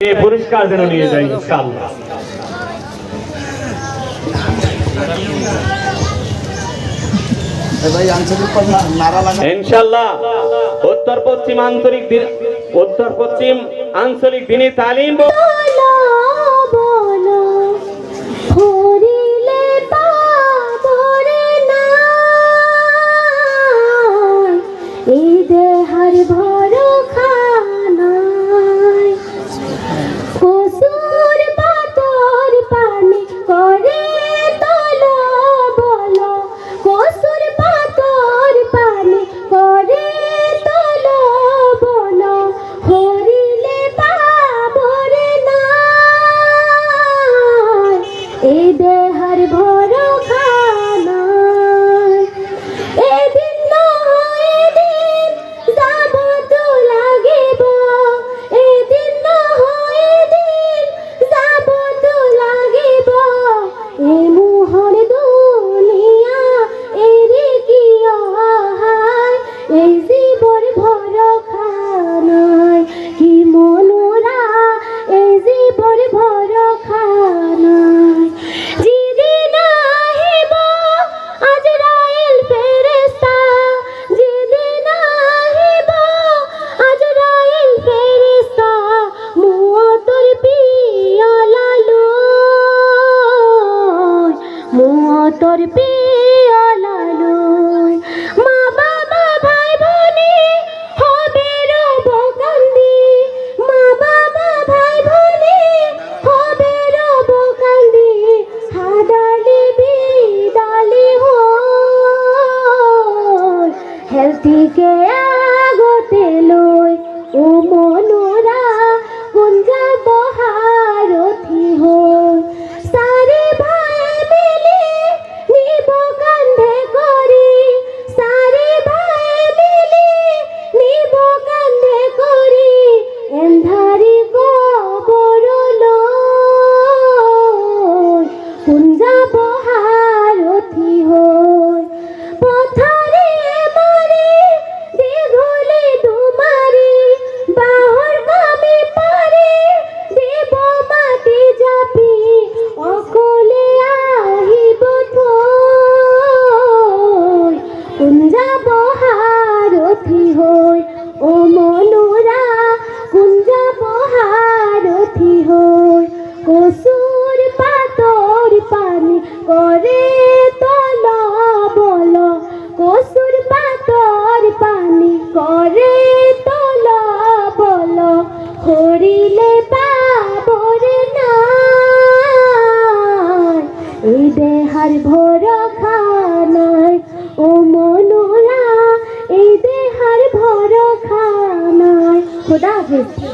পুরস্কার যেন নিয়ে যাই ইনশাআল্লাহ। উত্তর পশ্চিম আঞ্চলিক উত্তর পশ্চিম আঞ্চলিক দিনী তালিম এই দেহার ভরখানায় মুয়তর পিয়লা লই মা বাবা, ভাই ভনি হবে রব কান্দি। মা বাবা, ভাই ভনি হবে রব কান্দি। হাদালি বিদালি হো হেলথিকে থৈ কুঞ্জা বহাৰথি হৈ ও মনোৰা কুঞ্জা বহাৰথি হৈ কচুৰ পাতৰ পানী কৰে তল বল। কচুৰ পাতৰ পানী কৰে তল বল। সৰিলে পাবৰে নাই, এই দেহাৰ ভৰসা খোদা হাফিজ।